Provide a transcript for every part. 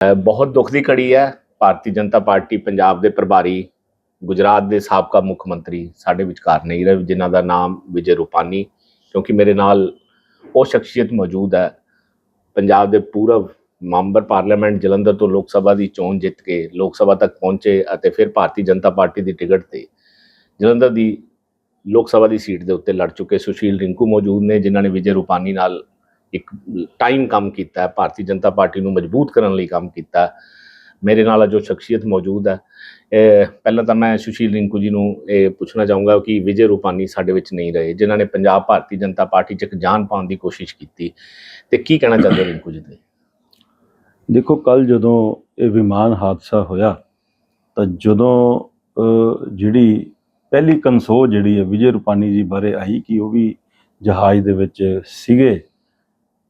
ਬਹੁਤ ਦੁੱਖ ਦੀ ਘੜੀ ਹੈ। ਭਾਰਤੀ ਜਨਤਾ ਪਾਰਟੀ ਪੰਜਾਬ ਦੇ ਪ੍ਰਭਾਰੀ, ਗੁਜਰਾਤ ਦੇ ਸਾਬਕਾ ਮੁੱਖ ਮੰਤਰੀ ਸਾਡੇ ਵਿਚਕਾਰ ਨਹੀਂ ਰਹੇ, ਜਿਨ੍ਹਾਂ ਦਾ ਨਾਮ ਵਿਜੇ ਰੂਪਾਨੀ, ਕਿਉਂਕਿ ਮੇਰੇ ਨਾਲ ਉਹ ਸ਼ਖਸੀਅਤ ਮੌਜੂਦ ਹੈ। ਪੰਜਾਬ ਦੇ ਪੂਰਬ ਮੈਂਬਰ ਪਾਰਲੀਮੈਂਟ ਜਲੰਧਰ ਤੋਂ ਲੋਕ ਸਭਾ ਦੀ ਚੋਣ ਜਿੱਤ ਕੇ ਲੋਕ ਸਭਾ ਤੱਕ ਪਹੁੰਚੇ ਅਤੇ ਫਿਰ ਭਾਰਤੀ ਜਨਤਾ ਪਾਰਟੀ ਦੀ ਟਿਕਟ ਤੇ ਜਲੰਧਰ ਦੀ ਲੋਕ ਸਭਾ ਦੀ ਸੀਟ ਦੇ ਉੱਤੇ ਲੜ ਚੁੱਕੇ ਸੁਸ਼ੀਲ ਰਿੰਕੂ ਮੌਜੂਦ ਨੇ, ਜਿਨ੍ਹਾਂ ਨੇ ਵਿਜੇ ਰੂਪਾਨੀ ਨਾਲ ਇੱਕ ਟਾਈਮ ਕੰਮ ਕੀਤਾ ਹੈ, ਭਾਰਤੀ ਜਨਤਾ ਪਾਰਟੀ ਨੂੰ ਮਜ਼ਬੂਤ ਕਰਨ ਲਈ ਕੰਮ ਕੀਤਾ ਮੇਰੇ ਨਾਲ ਜੋ ਸ਼ਖਸੀਅਤ ਮੌਜੂਦ ਹੈ। ਪਹਿਲਾਂ ਤਾਂ ਮੈਂ ਸੁਸ਼ੀਲ ਰਿੰਕੂ ਜੀ ਨੂੰ ਇਹ ਪੁੱਛਣਾ ਚਾਹੂੰਗਾ ਕਿ ਵਿਜੇ ਰੂਪਾਨੀ ਸਾਡੇ ਵਿੱਚ ਨਹੀਂ ਰਹੇ, ਜਿਨ੍ਹਾਂ ਨੇ ਪੰਜਾਬ ਭਾਰਤੀ ਜਨਤਾ ਪਾਰਟੀ 'ਚ ਇੱਕ ਜਾਨ ਪਾਉਣ ਦੀ ਕੋਸ਼ਿਸ਼ ਕੀਤੀ। ਤੇ ਕੀ ਕਹਿਣਾ ਚਾਹੁੰਦੇ ਰਿੰਕੂ ਜੀ ਤੇ ਦੇਖੋ ਕੱਲ ਜਦੋਂ ਇਹ ਵਿਮਾਨ ਹਾਦਸਾ ਹੋਇਆ, ਤਾਂ ਜਦੋਂ ਜਿਹੜੀ ਪਹਿਲੀ ਕਨਸੋ ਜਿਹੜੀ ਹੈ ਵਿਜੇ ਰੂਪਾਨੀ ਜੀ ਬਾਰੇ ਆਈ ਕਿ ਉਹ ਵੀ ਜਹਾਜ਼ ਦੇ ਵਿੱਚ ਸੀਗੇ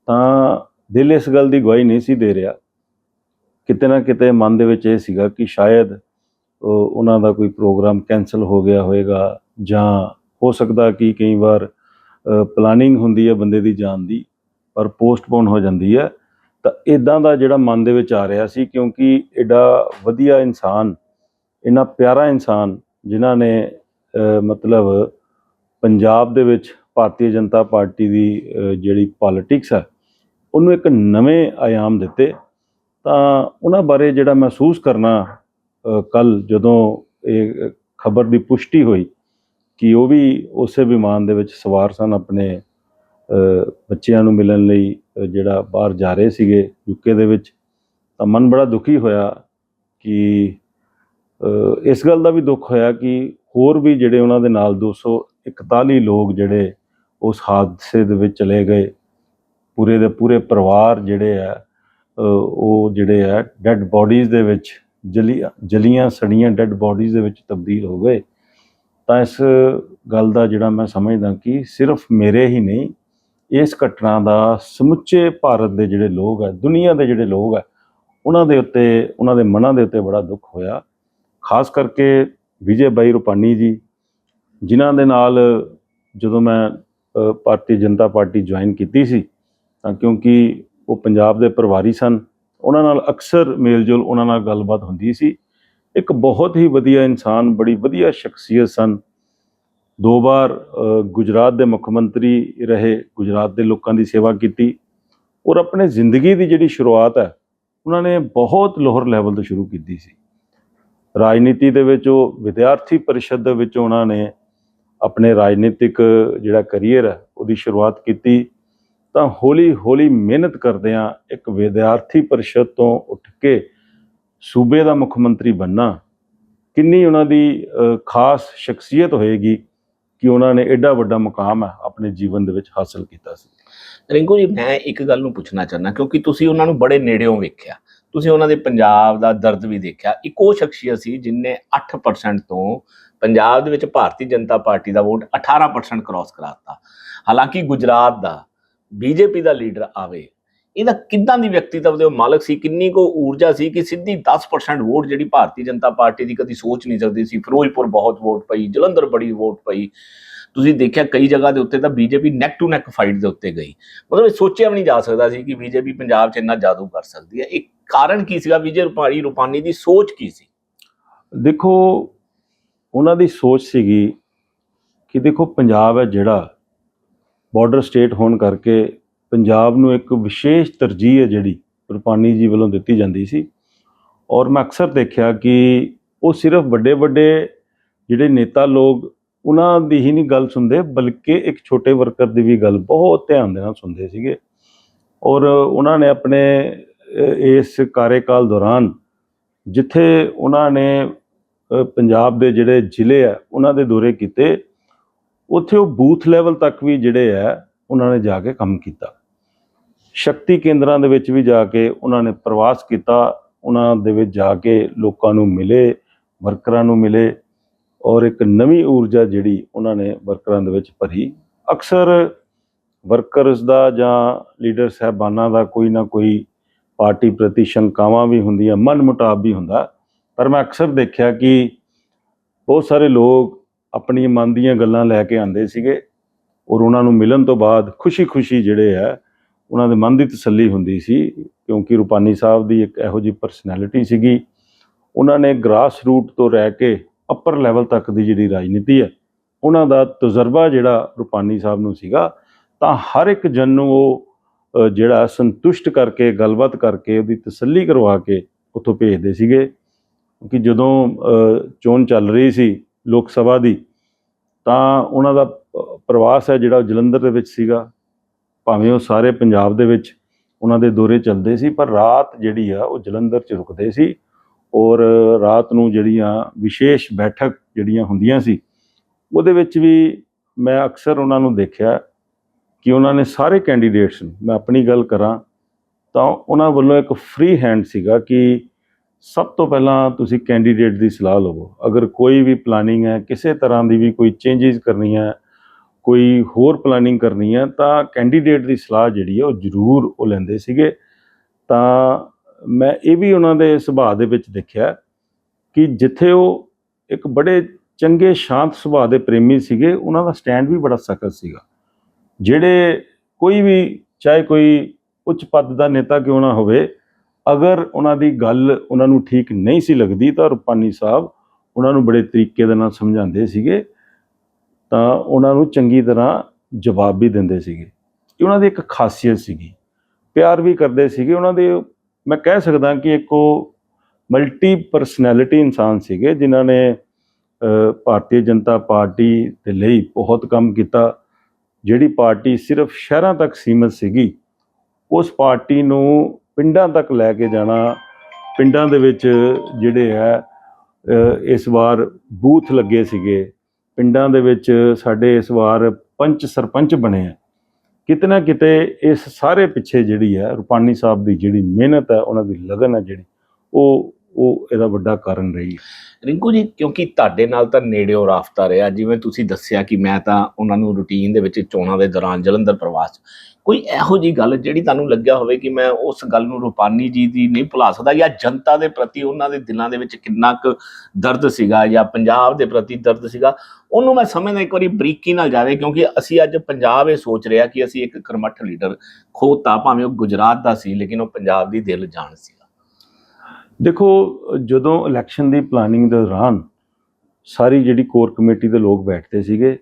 ਤਾਂ ਦਿਲ ਇਸ ਗੱਲ ਦੀ ਗਵਾਹੀ ਨਹੀਂ ਸੀ ਦੇ ਰਿਹਾ। ਕਿਤੇ ਨਾ ਕਿਤੇ ਮਨ ਦੇ ਵਿੱਚ ਇਹ ਸੀਗਾ ਕਿ ਸ਼ਾਇਦ ਉਹ- ਉਹਨਾਂ ਦਾ ਕੋਈ ਪ੍ਰੋਗਰਾਮ ਕੈਨਸਲ ਹੋ ਗਿਆ ਹੋਵੇਗਾ ਜਾਂ ਹੋ ਸਕਦਾ ਕਿ ਕਈ ਵਾਰ ਪਲਾਨਿੰਗ ਹੁੰਦੀ ਹੈ ਬੰਦੇ ਦੀ ਜਾਣ ਦੀ, ਪਰ ਪੋਸਟਪੋਨ ਹੋ ਜਾਂਦੀ ਹੈ। ਤਾਂ ਇਦਾਂ ਦਾ ਜਿਹੜਾ ਮਨ ਦੇ ਵਿੱਚ ਆ ਰਿਹਾ ਸੀ ਕਿਉਂਕਿ ਐਡਾ ਵਧੀਆ ਇਨਸਾਨ, ਇੰਨਾ ਪਿਆਰਾ ਇਨਸਾਨ ਜਿਨ੍ਹਾਂ ਨੇ ਮਤਲਬ ਪੰਜਾਬ ਦੇ ਵਿੱਚ ਭਾਰਤੀ ਜਨਤਾ ਪਾਰਟੀ ਦੀ ਜਿਹੜੀ ਪੋਲਿਟਿਕਸ ਹੈ ਉਹਨੂੰ ਇੱਕ ਨਵੇਂ ਆਯਾਮ ਦਿੱਤੇ, ਤਾਂ ਉਹਨਾਂ ਬਾਰੇ ਜਿਹੜਾ ਮਹਿਸੂਸ ਕਰਨਾ ਕੱਲ ਜਦੋਂ ਇਹ ਖਬਰ ਦੀ ਪੁਸ਼ਟੀ ਹੋਈ ਕਿ ਉਹ ਵੀ ਉਸੇ ਵਿਮਾਨ ਦੇ ਵਿੱਚ ਸਵਾਰ ਸਨ ਆਪਣੇ ਬੱਚਿਆਂ ਨੂੰ ਮਿਲਣ ਲਈ ਜਿਹੜਾ ਬਾਹਰ ਜਾ ਰਹੇ ਸੀਗੇ ਯੂਕੇ ਦੇ ਵਿੱਚ, ਤਾਂ ਮਨ ਬੜਾ ਦੁਖੀ ਹੋਇਆ ਕਿ ਇਸ ਗੱਲ ਦਾ ਵੀ ਦੁੱਖ ਹੋਇਆ ਕਿ ਹੋਰ ਵੀ ਜਿਹੜੇ ਉਹਨਾਂ ਦੇ ਨਾਲ 241 ਲੋਕ ਜਿਹੜੇ ਉਸ ਹਾਦਸੇ ਦੇ ਵਿੱਚ ਚਲੇ ਗਏ। ਪੂਰੇ ਦੇ ਪੂਰੇ ਪਰਿਵਾਰ ਜਿਹੜੇ ਆ ਉਹ ਜਿਹੜੇ ਆ ਡੈੱਡ ਬਾਡੀਜ਼ ਦੇ ਵਿੱਚ, ਜਲੀ, ਜਲੀਆਂ ਸੜੀਆਂ ਡੈੱਡ ਬਾਡੀਜ਼ ਦੇ ਵਿੱਚ ਤਬਦੀਲ ਹੋ ਗਏ। ਤਾਂ ਇਸ ਗੱਲ ਦਾ ਜਿਹੜਾ ਮੈਂ ਸਮਝਦਾ ਕਿ ਸਿਰਫ ਮੇਰੇ ਹੀ ਨਹੀਂ, ਇਸ ਘਟਨਾ ਦਾ ਸਮੁੱਚੇ ਭਾਰਤ ਦੇ ਜਿਹੜੇ ਲੋਕ ਹੈ ਦੁਨੀਆ ਦੇ ਜਿਹੜੇ ਲੋਕ ਹੈ ਉਹਨਾਂ ਦੇ ਉੱਤੇ, ਉਹਨਾਂ ਦੇ ਮਨਾਂ ਦੇ ਉੱਤੇ ਬੜਾ ਦੁੱਖ ਹੋਇਆ। ਖਾਸ ਕਰਕੇ ਵਿਜੇ ਬਾਈ ਰੁਪਾਨੀ ਜੀ, ਜਿਨ੍ਹਾਂ ਦੇ ਨਾਲ ਜਦੋਂ ਮੈਂ ਭਾਰਤੀ ਜਨਤਾ ਪਾਰਟੀ ਜੁਆਇਨ ਕੀਤੀ ਸੀ, ਤਾਂ ਕਿਉਂਕਿ ਉਹ ਪੰਜਾਬ ਦੇ ਪਰਿਵਾਰੀ ਸਨ, ਉਹਨਾਂ ਨਾਲ ਅਕਸਰ ਮੇਲਜੋਲ, ਉਹਨਾਂ ਨਾਲ ਗੱਲਬਾਤ ਹੁੰਦੀ ਸੀ। ਇੱਕ ਬਹੁਤ ਹੀ ਵਧੀਆ ਇਨਸਾਨ, ਬੜੀ ਵਧੀਆ ਸ਼ਖਸੀਅਤ ਸਨ। ਦੋ ਵਾਰ ਗੁਜਰਾਤ ਦੇ ਮੁੱਖ ਮੰਤਰੀ ਰਹੇ, ਗੁਜਰਾਤ ਦੇ ਲੋਕਾਂ ਦੀ ਸੇਵਾ ਕੀਤੀ ਔਰ ਆਪਣੇ ਜ਼ਿੰਦਗੀ ਦੀ ਜਿਹੜੀ ਸ਼ੁਰੂਆਤ ਹੈ, ਉਹਨਾਂ ਨੇ ਬਹੁਤ ਲੋਹਰ ਲੈਵਲ ਤੋਂ ਸ਼ੁਰੂ ਕੀਤੀ ਸੀ। ਰਾਜਨੀਤੀ ਦੇ ਵਿੱਚ ਉਹ ਵਿਦਿਆਰਥੀ ਪਰਿਸ਼ਦ ਦੇ ਵਿੱਚ ਉਹਨਾਂ ਨੇ ਆਪਣੇ ਰਾਜਨੀਤਿਕ ਜਿਹੜਾ ਕੈਰੀਅਰ ਹੈ, ਉਹਦੀ ਸ਼ੁਰੂਆਤ ਕੀਤੀ, ਤਾਂ ਹੌਲੀ ਹੌਲੀ ਮਿਹਨਤ ਕਰਦਿਆਂ ਇੱਕ ਵਿਦਿਆਰਥੀ ਪਰਿਸ਼ਦ ਤੋਂ ਉੱਠ ਕੇ ਸੂਬੇ ਦਾ ਮੁੱਖ ਮੰਤਰੀ ਬੰਨਾ ਕਿੰਨੀ ਉਹਨਾਂ ਦੀ ਖਾਸ ਸ਼ਖਸੀਅਤ ਹੋਏਗੀ ਕਿ ਉਹਨਾਂ ਨੇ ਐਡਾ ਵੱਡਾ ਮੁਕਾਮ ਹੈ ਆਪਣੇ ਜੀਵਨ ਦੇ ਵਿੱਚ ਹਾਸਲ ਕੀਤਾ ਸੀ। ਰਿੰਕੂ ਜੀ, ਮੈਂ ਇੱਕ ਗੱਲ ਨੂੰ ਪੁੱਛਣਾ ਚਾਹੁੰਦਾ, ਕਿਉਂਕਿ ਤੁਸੀਂ ਉਹਨਾਂ ਨੂੰ ਬੜੇ ਨੇੜਿਓਂ ਵੇਖਿਆ, ਤੁਸੀਂ ਉਹਨਾਂ ਦੇ ਪੰਜਾਬ ਦਾ ਦਰਦ ਵੀ ਦੇਖਿਆ, ਇੱਕ ਉਹ ਸ਼ਖਸੀਅਤ ਸੀ ਜਿਨੇ 8% ਤੋਂ ਪੰਜਾਬ ਦੇ ਵਿੱਚ ਭਾਰਤੀ ਜਨਤਾ ਪਾਰਟੀ ਦਾ ਵੋਟ 18% ਕ੍ਰਾਸ ਕਰਾਤਾ। ਹਾਲਾਂਕਿ ਗੁਜਰਾਤ ਦਾ ਬੀਜੇਪੀ ਦਾ ਲੀਡਰ ਆਵੇ, ਇਹਦਾ ਕਿੱਦਾਂ ਦੀ ਵਿਅਕਤੀਤਵ ਦੇ ਉਹ ਮਾਲਕ ਸੀ? ਕਿੰਨੀ ਕੋ ਊਰਜਾ ਸੀ ਕਿ ਸਿੱਧੀ 10% ਵੋਟ ਜਿਹੜੀ ਭਾਰਤੀ ਜਨਤਾ ਪਾਰਟੀ ਦੀ ਕਦੀ ਸੋਚ ਨਹੀਂ ਸਕਦੀ ਸੀ? ਫਿਰੋਜ਼ਪੁਰ ਬਹੁਤ ਵੋਟ ਪਈ, ਜਲੰਧਰ ਬੜੀ ਵੋਟ ਪਈ। ਤੁਸੀਂ ਦੇਖਿਆ ਕਈ ਜਗ੍ਹਾ ਦੇ ਉੱਤੇ ਤਾਂ BJP neck to neck fight ਦੇ ਉੱਤੇ ਗਈ। ਮਤਲਬ ਇਹ ਸੋਚਿਆ ਵੀ ਨਹੀਂ ਜਾ ਸਕਦਾ ਸੀ ਕਿ ਬੀਜੇਪੀ ਪੰਜਾਬ 'ਚ ਇੰਨਾ ਜਾਦੂ ਕਰ ਸਕਦੀ ਹੈ। ਇਹ ਕਾਰਨ ਕੀ ਸੀਗਾ? ਵਿਜੇ ਰੂਪਾਣੀ, ਰੂਪਾਨੀ ਦੀ ਸੋਚ ਕੀ ਸੀ? ਦੇਖੋ ਉਹਨਾਂ ਦੀ ਸੋਚ ਸੀਗੀ ਕਿ ਦੇਖੋ ਪੰਜਾਬ ਹੈ ਜਿਹੜਾ ਬਾਰਡਰ ਸਟੇਟ ਹੋਣ ਕਰਕੇ ਪੰਜਾਬ ਨੂੰ ਇੱਕ ਵਿਸ਼ੇਸ਼ ਤਰਜੀਹ ਹੈ ਜਿਹੜੀ ਰੂਪਾਨੀ ਜੀ ਵੱਲੋਂ ਦਿੱਤੀ ਜਾਂਦੀ ਸੀ। ਔਰ ਮੈਂ ਅਕਸਰ ਦੇਖਿਆ ਕਿ ਉਹ ਸਿਰਫ ਵੱਡੇ ਵੱਡੇ ਜਿਹੜੇ ਨੇਤਾ ਲੋਕ, ਉਹਨਾਂ ਦੀ ਹੀ ਨਹੀਂ ਗੱਲ ਸੁਣਦੇ, ਬਲਕਿ ਇੱਕ ਛੋਟੇ ਵਰਕਰ ਦੀ ਵੀ ਗੱਲ ਬਹੁਤ ਧਿਆਨ ਦੇ ਨਾਲ ਸੁਣਦੇ ਸੀਗੇ। ਔਰ ਉਹਨਾਂ ਨੇ ਆਪਣੇ ਇਸ ਕਾਰਜਕਾਲ ਦੌਰਾਨ ਜਿੱਥੇ ਉਹਨਾਂ ਨੇ ਪੰਜਾਬ ਦੇ ਜਿਹੜੇ ਜ਼ਿਲ੍ਹੇ ਆ, ਉਹਨਾਂ ਦੇ ਦੌਰੇ ਕੀਤੇ। ਉੱਥੇ ਉਹ ਬੂਥ ਲੈਵਲ ਤੱਕ ਵੀ ਜਿਹੜੇ ਆ, ਉਹਨਾਂ ਨੇ ਜਾ ਕੇ ਕੰਮ ਕੀਤਾ। ਸ਼ਕਤੀ ਕੇਂਦਰਾਂ ਦੇ ਵਿੱਚ ਵੀ ਜਾ ਕੇ ਉਹਨਾਂ ਨੇ ਪ੍ਰਵਾਸ ਕੀਤਾ। ਉਹਨਾਂ ਦੇ ਵਿੱਚ ਜਾ ਕੇ ਲੋਕਾਂ ਨੂੰ ਮਿਲੇ, ਵਰਕਰਾਂ ਨੂੰ ਮਿਲੇ ਔਰ ਇੱਕ ਨਵੀਂ ਊਰਜਾ ਜਿਹੜੀ ਉਹਨਾਂ ਨੇ ਵਰਕਰਾਂ ਦੇ ਵਿੱਚ ਭਰੀ। ਅਕਸਰ ਵਰਕਰਸ ਦਾ ਜਾਂ ਲੀਡਰ ਸਾਹਿਬਾਨਾਂ ਦਾ ਕੋਈ ਨਾ ਕੋਈ ਪਾਰਟੀ ਪ੍ਰਤੀ ਸ਼ੰਕਾਵਾਂ ਵੀ ਹੁੰਦੀਆਂ, ਮਨ ਮੁਟਾਵ ਵੀ ਹੁੰਦਾ। ਪਰ ਮੈਂ ਅਕਸਰ ਦੇਖਿਆ ਕਿ ਬਹੁਤ ਸਾਰੇ ਲੋਕ ਆਪਣੀ ਮਨ ਦੀਆਂ ਗੱਲਾਂ ਲੈ ਕੇ ਆਉਂਦੇ ਸੀਗੇ ਔਰ ਉਹਨਾਂ ਨੂੰ ਮਿਲਣ ਤੋਂ ਬਾਅਦ ਖੁਸ਼ੀ-ਖੁਸ਼ੀ ਜਿਹੜੇ ਆ, ਉਹਨਾਂ ਦੇ ਮਨ ਦੀ ਤਸੱਲੀ ਹੁੰਦੀ ਸੀ, ਕਿਉਂਕਿ ਰੂਪਾਨੀ ਸਾਹਿਬ ਦੀ ਇੱਕ ਇਹੋ ਜਿਹੀ ਪਰਸਨੈਲਿਟੀ ਸੀਗੀ। ਉਹਨਾਂ ਨੇ ਗ੍ਰਾਸ ਰੂਟ ਤੋਂ ਰਹਿ ਕੇ ਅੱਪਰ ਲੈਵਲ ਤੱਕ ਦੀ ਜਿਹੜੀ ਰਾਜਨੀਤੀ ਹੈ ਉਹਨਾਂ ਦਾ ਤਜਰਬਾ ਜਿਹੜਾ ਰੂਪਾਨੀ ਸਾਹਿਬ ਨੂੰ ਸੀਗਾ, ਤਾਂ ਹਰ ਇੱਕ ਜਨ ਨੂੰ ਉਹ ਜਿਹੜਾ ਸੰਤੁਸ਼ਟ ਕਰਕੇ, ਗੱਲਬਾਤ ਕਰਕੇ ਉਹਦੀ ਤਸੱਲੀ ਕਰਵਾ ਕੇ ਉੱਥੋਂ ਭੇਜਦੇ ਸੀਗੇ। ਕਿ ਜਦੋਂ ਚੋਣ ਚੱਲ ਰਹੀ ਸੀ ਲੋਕ ਸਭਾ ਦੀ, ਤਾਂ ਉਹਨਾਂ ਦਾ ਪ੍ਰਵਾਸ ਹੈ ਜਿਹੜਾ ਉਹ ਜਲੰਧਰ ਦੇ ਵਿੱਚ ਸੀਗਾ। ਭਾਵੇਂ ਉਹ ਸਾਰੇ ਪੰਜਾਬ ਦੇ ਵਿੱਚ ਉਹਨਾਂ ਦੇ ਦੌਰੇ ਚੱਲਦੇ ਸੀ, ਪਰ ਰਾਤ ਜਿਹੜੀ ਆ ਉਹ ਜਲੰਧਰ 'ਚ ਰੁਕਦੇ ਸੀ ਔਰ ਰਾਤ ਨੂੰ ਜਿਹੜੀਆਂ ਵਿਸ਼ੇਸ਼ ਬੈਠਕ ਜਿਹੜੀਆਂ ਹੁੰਦੀਆਂ ਸੀ, ਉਹਦੇ ਵਿੱਚ ਵੀ ਮੈਂ ਅਕਸਰ ਉਹਨਾਂ ਨੂੰ ਦੇਖਿਆ ਕਿ ਉਹਨਾਂ ਨੇ ਸਾਰੇ ਕੈਂਡੀਡੇਟਸ ਨੂੰ, ਮੈਂ ਆਪਣੀ ਗੱਲ ਕਰਾਂ, ਤਾਂ ਉਹਨਾਂ ਵੱਲੋਂ ਇੱਕ ਫ੍ਰੀ ਹੈਂਡ ਸੀਗਾ ਕਿ ਸਭ ਤੋਂ ਪਹਿਲਾਂ ਤੁਸੀਂ ਕੈਂਡੀਡੇਟ ਦੀ ਸਲਾਹ ਲਵੋ। ਅਗਰ ਕੋਈ ਵੀ ਪਲਾਨਿੰਗ ਹੈ, ਕਿਸੇ ਤਰ੍ਹਾਂ ਦੀ ਵੀ ਕੋਈ ਚੇਂਜਸ ਕਰਨੀ ਹੈ, ਕੋਈ ਹੋਰ ਪਲਾਨਿੰਗ ਕਰਨੀ ਹੈ, ਤਾਂ ਕੈਂਡੀਡੇਟ ਦੀ ਸਲਾਹ ਜਿਹੜੀ ਹੈ ਉਹ ਜ਼ਰੂਰ ਉਹ ਲੈਂਦੇ ਸੀਗੇ। ਤਾਂ ਮੈਂ ਇਹ ਵੀ ਉਹਨਾਂ ਦੇ ਸੁਭਾਅ ਦੇ ਵਿੱਚ ਦੇਖਿਆ ਕਿ ਜਿੱਥੇ ਉਹ ਇੱਕ ਬੜੇ ਚੰਗੇ, ਸ਼ਾਂਤ ਸੁਭਾਅ ਦੇ ਪ੍ਰੇਮੀ ਸੀਗੇ, ਉਹਨਾਂ ਦਾ ਸਟੈਂਡ ਵੀ ਬੜਾ ਸਖਤ ਸੀਗਾ। ਜਿਹੜੇ ਕੋਈ ਵੀ, ਚਾਹੇ ਕੋਈ ਉੱਚ ਪਦ ਦਾ ਨੇਤਾ ਕਿਉਂ ਨਾ ਹੋਵੇ ਅਗਰ ਉਹਨਾਂ ਦੀ ਗੱਲ ਉਹਨਾਂ ਨੂੰ ਠੀਕ ਨਹੀਂ ਸੀ ਲੱਗਦੀ ਤਾਂ ਰੁਪਾਨੀ ਸਾਹਿਬ ਉਹਨਾਂ ਨੂੰ ਬੜੇ ਤਰੀਕੇ ਦੇ ਨਾਲ ਸਮਝਾਉਂਦੇ ਸੀਗੇ, ਤਾਂ ਉਹਨਾਂ ਨੂੰ ਚੰਗੀ ਤਰ੍ਹਾਂ ਜਵਾਬ ਵੀ ਦਿੰਦੇ ਸੀਗੇ ਇਹ ਉਹਨਾਂ ਦੀ ਇੱਕ ਖਾਸੀਅਤ ਸੀਗੀ। ਪਿਆਰ ਵੀ ਕਰਦੇ ਸੀਗੇ ਉਹਨਾਂ ਦੇ, ਮੈਂ ਕਹਿ ਸਕਦਾ ਕਿ ਇੱਕ ਉਹ ਮਲਟੀ ਪਰਸਨੈਲਿਟੀ ਇਨਸਾਨ ਸੀਗੇ ਜਿਨ੍ਹਾਂ ਨੇ ਭਾਰਤੀ ਜਨਤਾ ਪਾਰਟੀ ਦੇ ਲਈ ਬਹੁਤ ਕੰਮ ਕੀਤਾ, ਜਿਹੜੀ ਪਾਰਟੀ ਸਿਰਫ ਸ਼ਹਿਰਾਂ ਤੱਕ ਸੀਮਤ ਸੀਗੀ, ਉਸ ਪਾਰਟੀ ਨੂੰ ਪਿੰਡਾਂ ਤੱਕ ਲੈ ਕੇ ਜਾਣਾ, ਪਿੰਡਾਂ ਦੇ ਵਿੱਚ ਜਿਹੜੇ ਹੈ ਇਸ ਵਾਰ ਬੂਥ ਲੱਗੇ ਸੀਗੇ। ਪਿੰਡਾਂ ਦੇ ਵਿੱਚ ਸਾਡੇ ਇਸ ਵਾਰ ਪੰਚ ਸਰਪੰਚ ਬਣੇ ਆ। ਕਿਤੇ ਨਾ ਕਿਤੇ ਇਸ ਸਾਰੇ ਪਿੱਛੇ ਜਿਹੜੀ ਹੈ, ਰੁਪਾਨੀ ਸਾਹਿਬ ਦੀ ਜਿਹੜੀ ਮਿਹਨਤ ਹੈ, ਉਹਨਾਂ ਦੀ ਲਗਨ ਹੈ ਜਿਹੜੀ, ਉਹ ਉਹ ਇਹਦਾ ਵੱਡਾ ਕਾਰਨ ਰਹੀ ਹੈ। ਰਿੰਕੂ ਜੀ, ਕਿਉਂਕਿ ਤੁਹਾਡੇ ਨਾਲ ਤਾਂ ਨੇੜਿਓਂ ਰਾਫਤਾ ਰਿਹਾ, ਜਿਵੇਂ ਤੁਸੀਂ ਦੱਸਿਆ ਕਿ ਮੈਂ ਤਾਂ ਉਹਨਾਂ ਨੂੰ ਰੂਟੀਨ ਦੇ ਵਿੱਚ ਚੋਣਾਂ ਦੇ ਦੌਰਾਨ ਜਲੰਧਰ ਪ੍ਰਵਾਸ 'ਚ ਕੋਈ ਇਹੋ ਜੀ ਗੱਲ ਜਿਹੜੀ ਤੁਹਾਨੂੰ ਲੱਗਿਆ ਹੋਵੇ ਕਿ ਮੈਂ ਉਸ ਗੱਲ ਨੂੰ ਰੂਪਾਨੀ ਜੀ ਦੀ ਨਹੀਂ ਭੁਲਾ ਸਕਦਾ, ਜਾਂ ਜਨਤਾ ਦੇ ਪ੍ਰਤੀ ਉਹਨਾਂ ਦੇ ਦਿਲਾਂ ਦੇ ਵਿੱਚ ਕਿੰਨਾ ਕੁ ਦਰਦ ਸੀਗਾ, ਜਾਂ ਪੰਜਾਬ ਦੇ ਪ੍ਰਤੀ ਦਰਦ ਸੀਗਾ, ਉਹਨੂੰ ਮੈਂ ਸਮਝਦਾ ਇੱਕ ਵਾਰੀ ਬਰੀਕੀ ਨਾਲ ਜਾਵੇ, ਕਿਉਂਕਿ ਅਸੀਂ ਅੱਜ ਪੰਜਾਬ ਇਹ ਸੋਚ ਰਿਹਾ ਕਿ ਅਸੀਂ ਇੱਕ ਕਰਮੱਠ ਲੀਡਰ ਖੋਤਾ ਭਾਵੇਂ ਉਹ ਗੁਜਰਾਤ ਦਾ ਸੀ, ਲੇਕਿਨ ਉਹ ਪੰਜਾਬ ਦੀ ਦਿਲ ਜਾਣ ਸੀ। ਦੇਖੋ ਜਦੋਂ ਇਲੈਕਸ਼ਨ ਦੀ ਪਲਾਨਿੰਗ ਦੇ ਦੌਰਾਨ ਸਾਰੀ ਜਿਹੜੀ ਕੋਰ ਕਮੇਟੀ ਦੇ ਲੋਕ ਬੈਠਦੇ ਸੀਗੇ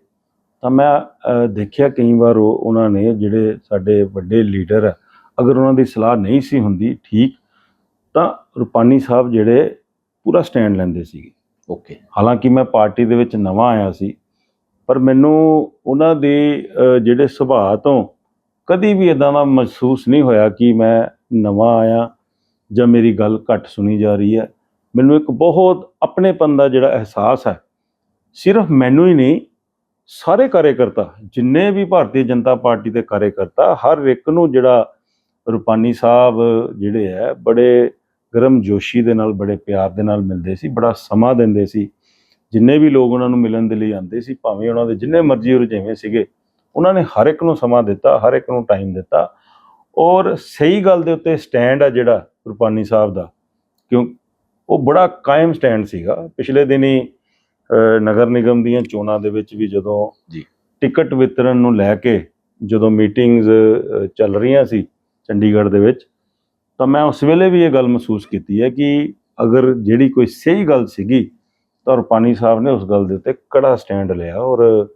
ਤਾਂ ਮੈਂ ਦੇਖਿਆ ਕਈ ਵਾਰ ਉਹ ਉਹਨਾਂ ਨੇ ਜਿਹੜੇ ਸਾਡੇ ਵੱਡੇ ਲੀਡਰ ਆ ਅਗਰ ਉਹਨਾਂ ਦੀ ਸਲਾਹ ਨਹੀਂ ਸੀ ਹੁੰਦੀ ਠੀਕ ਤਾਂ ਰੂਪਾਨੀ ਸਾਹਿਬ ਜਿਹੜੇ ਪੂਰਾ ਸਟੈਂਡ ਲੈਂਦੇ ਸੀਗੇ। ਓਕੇ ਹਾਲਾਂਕਿ ਮੈਂ ਪਾਰਟੀ ਦੇ ਵਿੱਚ ਨਵਾਂ ਆਇਆ ਸੀ ਪਰ ਮੈਨੂੰ ਉਹਨਾਂ ਦੇ ਜਿਹੜੇ ਸੁਭਾਅ ਤੋਂ ਕਦੀ ਵੀ ਇਦਾਂ ਦਾ ਮਹਿਸੂਸ ਨਹੀਂ ਹੋਇਆ ਕਿ ਮੈਂ ਨਵਾਂ ਆਇਆ। ਜਾਂ ਮੇਰੀ ਗੱਲ ਘੱਟ ਸੁਣੀ ਜਾ ਰਹੀ ਹੈ, ਮੈਨੂੰ ਇੱਕ ਬਹੁਤ ਆਪਣੇਪਨ ਦਾ ਜਿਹੜਾ ਅਹਿਸਾਸ ਹੈ, ਸਿਰਫ ਮੈਨੂੰ ਹੀ ਨਹੀਂ, ਸਾਰੇ ਕਾਰਜਕਰਤਾ ਜਿੰਨੇ ਵੀ ਭਾਰਤੀ ਜਨਤਾ ਪਾਰਟੀ ਦੇ ਕਾਰਜਕਰਤਾ ਹਰ ਇੱਕ ਨੂੰ ਜਿਹੜਾ ਰੁਪਾਨੀ ਸਾਹਿਬ ਜਿਹੜੇ ਹੈ, ਬੜੇ ਗਰਮ ਜੋਸ਼ੀ ਦੇ ਨਾਲ, ਬੜੇ ਪਿਆਰ ਦੇ ਨਾਲ ਮਿਲਦੇ ਸੀ, ਬੜਾ ਸਮਾਂ ਦਿੰਦੇ ਸੀ, ਜਿੰਨੇ ਵੀ ਲੋਕ ਉਹਨਾਂ ਨੂੰ ਮਿਲਣ ਦੇ ਲਈ ਆਉਂਦੇ ਸੀ, ਭਾਵੇਂ ਉਹਨਾਂ ਦੇ ਜਿੰਨੇ ਮਰਜ਼ੀ ਰੁਝੇਵੇਂ ਸੀਗੇ, ਉਹਨਾਂ ਨੇ ਹਰ ਇੱਕ ਨੂੰ ਸਮਾਂ ਦਿੱਤਾ, ਹਰ ਇੱਕ ਨੂੰ ਟਾਈਮ ਦਿੱਤਾ, ਔਰ ਸਹੀ ਗੱਲ ਦੇ ਉੱਤੇ ਸਟੈਂਡ ਆ ਜਿਹੜਾ ਰੂਪਾਨੀ ਸਾਹਿਬ ਦਾ ਕਿਉਂ ਉਹ ਬੜਾ ਕਾਇਮ ਸਟੈਂਡ ਸੀਗਾ ਪਿਛਲੇ ਦਿਨੀ ਨਗਰ ਨਿਗਮ ਦੀਆਂ ਚੋਣਾਂ ਦੇ ਵਿੱਚ ਵੀ ਜਦੋਂ ਜੀ। ਟਿਕਟ ਵਿਤਰਨ ਨੂੰ ਲੈ ਕੇ ਜਦੋਂ ਮੀਟਿੰਗਸ ਚੱਲ ਰਹੀਆਂ ਸੀ ਚੰਡੀਗੜ੍ਹ ਦੇ ਵਿੱਚ ਤਾਂ ਮੈਂ ਉਸ ਵੇਲੇ ਵੀ ਇਹ ਗੱਲ ਮਹਿਸੂਸ ਕੀਤੀ ਹੈ ਕਿ ਅਗਰ ਜਿਹੜੀ ਕੋਈ ਸਹੀ ਗੱਲ ਸੀਗੀ ਤਾਂ ਰੂਪਾਨੀ ਸਾਹਿਬ ਨੇ ਉਸ ਗੱਲ ਦੇ ਉੱਤੇ ਕੜਾ ਸਟੈਂਡ ਲਿਆ ਔਰ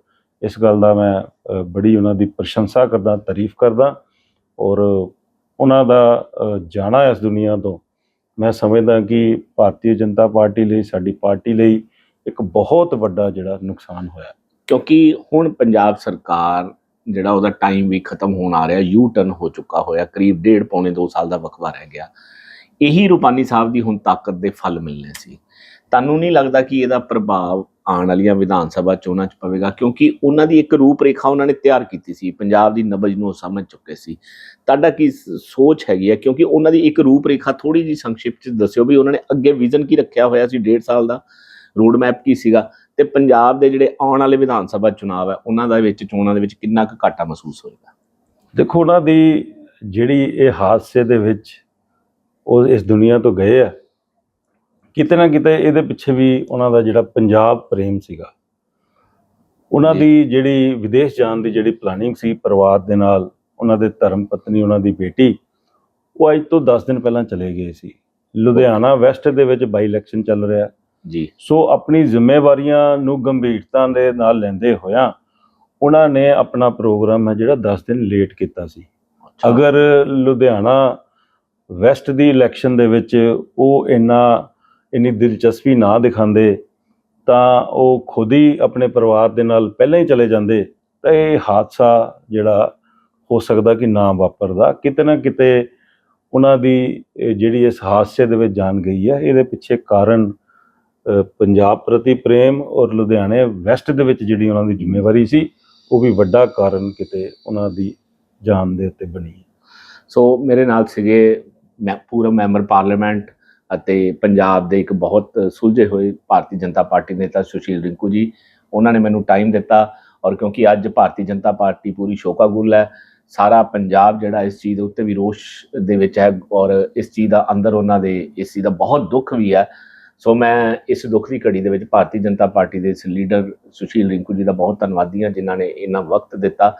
ਇਸ ਗੱਲ ਦਾ ਮੈਂ ਬੜੀ ਉਹਨਾਂ ਦੀ ਪ੍ਰਸ਼ੰਸਾ ਕਰਦਾ ਤਾਰੀਫ ਕਰਦਾ ਔਰ ਉਹਨਾਂ ਦਾ ਜਾਣਾ ਇਸ ਦੁਨੀਆ ਤੋਂ। ਮੈਂ ਸਮਝਦਾ ਕਿ ਭਾਰਤੀ ਜਨਤਾ ਪਾਰਟੀ ਲਈ, ਸਾਡੀ ਪਾਰਟੀ ਲਈ ਇੱਕ ਬਹੁਤ ਵੱਡਾ ਜਿਹੜਾ ਨੁਕਸਾਨ ਹੋਇਆ। ਕਿਉਂਕਿ ਹੁਣ ਪੰਜਾਬ ਸਰਕਾਰ ਜਿਹੜਾ ਉਹਦਾ ਟਾਈਮ ਵੀ ਖਤਮ ਹੋਣ ਆ ਰਿਹਾ ਯੂ ਟਰਨ ਹੋ ਚੁੱਕਾ ਹੋਇਆ, ਕਰੀਬ ਡੇਢ ਪੌਣੇ 2 ਸਾਲ ਦਾ ਵਕਫਾ ਰਹਿ ਗਿਆ। ਇਹੀ ਰੂਪਾਨੀ ਸਾਹਿਬ ਦੀ ਹੁਣ ਤਾਕਤ ਦੇ ਫਲ ਮਿਲਨੇ ਸੀ। ਤੁਹਾਨੂੰ ਨਹੀਂ ਲੱਗਦਾ ਕਿ ਇਹਦਾ ਪ੍ਰਭਾਵ ਆਉਣ ਵਾਲੀਆਂ ਵਿਧਾਨ ਸਭਾ ਚੋਣਾਂ 'ਚ ਪਵੇਗਾ, ਕਿਉਂਕਿ ਉਹਨਾਂ ਦੀ ਇੱਕ ਰੂਪਰੇਖਾ ਉਹਨਾਂ ਨੇ ਤਿਆਰ ਕੀਤੀ ਸੀ, ਪੰਜਾਬ ਦੀ ਨਬਜ ਨੂੰ ਉਹ ਸਮਝ ਚੁੱਕੇ ਸੀ। ਤੁਹਾਡਾ ਕੀ ਸੋਚ ਹੈਗੀ ਹੈ? ਕਿਉਂਕਿ ਉਹਨਾਂ ਦੀ ਇੱਕ ਰੂਪਰੇਖਾ ਥੋੜੀ ਜੀ ਸੰਖਿਪਤ 'ਚ ਦੱਸਿਓ ਵੀ ਉਹਨਾਂ ਨੇ ਅੱਗੇ ਵਿਜ਼ਨ ਕੀ ਰੱਖਿਆ ਹੋਇਆ ਸੀ ਡੇਢ ਸਾਲ ਦਾ ਰੋਡ ਮੈਪ ਕੀ ਸੀਗਾ ਤੇ ਪੰਜਾਬ ਦੇ ਜਿਹੜੇ ਆਉਣ ਵਾਲੇ ਵਿਧਾਨ ਸਭਾ ਚੁਣਾਵ ਹੈ, ਉਹਨਾਂ ਦਾ ਵਿੱਚ ਚੋਣਾਂ ਦੇ ਵਿੱਚ ਕਿੰਨਾ ਕੁ ਘਾਟਾ ਮਹਿਸੂਸ ਹੋਏਗਾ? ਦੇਖੋ, ਉਹਨਾਂ ਦੀ ਜਿਹੜੀ ਇਹ ਹਾਦਸੇ ਦੇ ਵਿੱਚ ਉਹ ਇਸ ਦੁਨੀਆ ਤੋਂ ਗਏ ਆ ਕਿਤੇ ਨਾ ਕਿਤੇ ਇਹਦੇ ਪਿੱਛੇ ਵੀ ਉਹਨਾਂ ਦਾ ਜਿਹੜਾ ਪੰਜਾਬ ਪ੍ਰੇਮ ਸੀਗਾ। ਉਹਨਾਂ। ਦੀ ਜਿਹੜੀ ਵਿਦੇਸ਼ ਜਾਣ ਦੀ ਜਿਹੜੀ ਪਲਾਨਿੰਗ ਸੀ ਪਰਿਵਾਰ ਦੇ ਨਾਲ ਉਹਨਾਂ ਦੇ ਧਰਮ ਪਤਨੀ ਉਹਨਾਂ ਦੀ ਬੇਟੀ ਉਹ ਅੱਜ ਤੋਂ 10 ਦਿਨ ਪਹਿਲਾਂ ਚਲੇ ਗਏ ਸੀ। ਲੁਧਿਆਣਾ ਵੈਸਟ ਦੇ ਵਿੱਚ ਬਾਈ ਇਲੈਕਸ਼ਨ ਚੱਲ ਰਿਹਾ। ਜੀ। ਸੋ ਆਪਣੀ ਜ਼ਿੰਮੇਵਾਰੀਆਂ ਨੂੰ ਗੰਭੀਰਤਾ ਦੇ ਨਾਲ ਲੈਂਦੇ ਹੋਇਆਂ ਉਹਨਾਂ ਨੇ ਆਪਣਾ ਪ੍ਰੋਗਰਾਮ ਹੈ ਜਿਹੜਾ 10 ਦਿਨ ਲੇਟ ਕੀਤਾ ਸੀ। ਅਗਰ ਲੁਧਿਆਣਾ ਵੈਸਟ ਦੀ ਇਲੈਕਸ਼ਨ ਦੇ ਵਿੱਚ ਉਹ ਇੰਨਾ ਇੰਨੀ ਦਿਲਚਸਪੀ ਨਾ ਦਿਖਾਉਂਦੇ, ਤਾਂ ਉਹ ਖੁਦ ਹੀ ਆਪਣੇ ਪਰਿਵਾਰ ਦੇ ਨਾਲ ਪਹਿਲਾਂ ਹੀ ਚਲੇ ਜਾਂਦੇ, ਤਾਂ ਇਹ ਹਾਦਸਾ ਜਿਹੜਾ ਹੋ ਸਕਦਾ ਕਿ ਨਾ ਵਾਪਰਦਾ, ਕਿਤੇ ਨਾ ਕਿਤੇ ਉਹਨਾਂ ਦੀ ਜਿਹੜੀ ਇਸ ਹਾਦਸੇ ਦੇ ਵਿੱਚ ਜਾਨ ਗਈ ਹੈ ਇਹਦੇ ਪਿੱਛੇ ਕਾਰਨ ਪੰਜਾਬ ਪ੍ਰਤੀ ਪ੍ਰੇਮ ਔਰ ਲੁਧਿਆਣੇ ਵੈਸਟ ਦੇ ਵਿੱਚ ਜਿਹੜੀ ਉਹਨਾਂ ਦੀ ਜ਼ਿੰਮੇਵਾਰੀ ਸੀ, ਉਹ ਵੀ ਵੱਡਾ ਕਾਰਨ ਕਿਤੇ ਉਹਨਾਂ ਦੀ ਜਾਨ ਦੇ ਉੱਤੇ ਬਣੀ। ਸੋ ਮੇਰੇ ਨਾਲ ਸੀਗੇ ਮੈਂ, ਪੂਰਾ ਮੈਂਬਰ ਪਾਰਲੀਮੈਂਟ ਅਤੇ ਪੰਜਾਬ ਦੇ ਇੱਕ ਬਹੁਤ ਸੁਲਝੇ ਹੋਏ ਭਾਰਤੀ ਜਨਤਾ ਪਾਰਟੀ ਨੇਤਾ ਸੁਸ਼ੀਲ ਰਿੰਕੂ ਜੀ, ਉਹਨਾਂ ਨੇ ਮੈਨੂੰ ਟਾਈਮ ਦਿੱਤਾ ਔਰ ਕਿਉਂਕਿ ਅੱਜ ਭਾਰਤੀ ਜਨਤਾ ਪਾਰਟੀ ਪੂਰੀ ਸ਼ੋਕਾਗੁਲ ਹੈ, ਸਾਰਾ ਪੰਜਾਬ ਜਿਹੜਾ ਇਸ ਚੀਜ਼ ਦੇ ਉੱਤੇ ਵੀ ਰੋਸ਼ ਦੇ ਵਿੱਚ ਹੈ ਔਰ ਇਸ ਚੀਜ਼ ਦਾ ਅੰਦਰ ਉਹਨਾਂ ਦੇ ਇਸ ਚੀਜ਼ ਦਾ ਬਹੁਤ ਦੁੱਖ ਵੀ ਹੈ। ਸੋ ਮੈਂ ਇਸ ਦੁੱਖ ਦੀ ਘੜੀ ਦੇ ਵਿੱਚ ਭਾਰਤੀ ਜਨਤਾ ਪਾਰਟੀ ਦੇ ਇਸ ਲੀਡਰ ਸੁਸ਼ੀਲ ਰਿੰਕੂ ਜੀ ਦਾ ਬਹੁਤ ਧੰਨਵਾਦੀ ਹਾਂ, ਜਿਨ੍ਹਾਂ ਨੇ ਇੰਨਾ ਵਕਤ ਦਿੱਤਾ।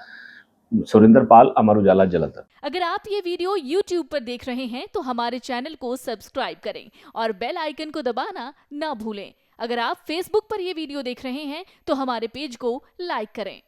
सुरेंद्र पाल, अमर उजाला, जलंधर। अगर आप ये वीडियो YouTube पर देख रहे हैं तो हमारे चैनल को सब्सक्राइब करें और बेल आइकन को दबाना ना भूलें। अगर आप Facebook पर ये वीडियो देख रहे हैं तो हमारे पेज को लाइक करें।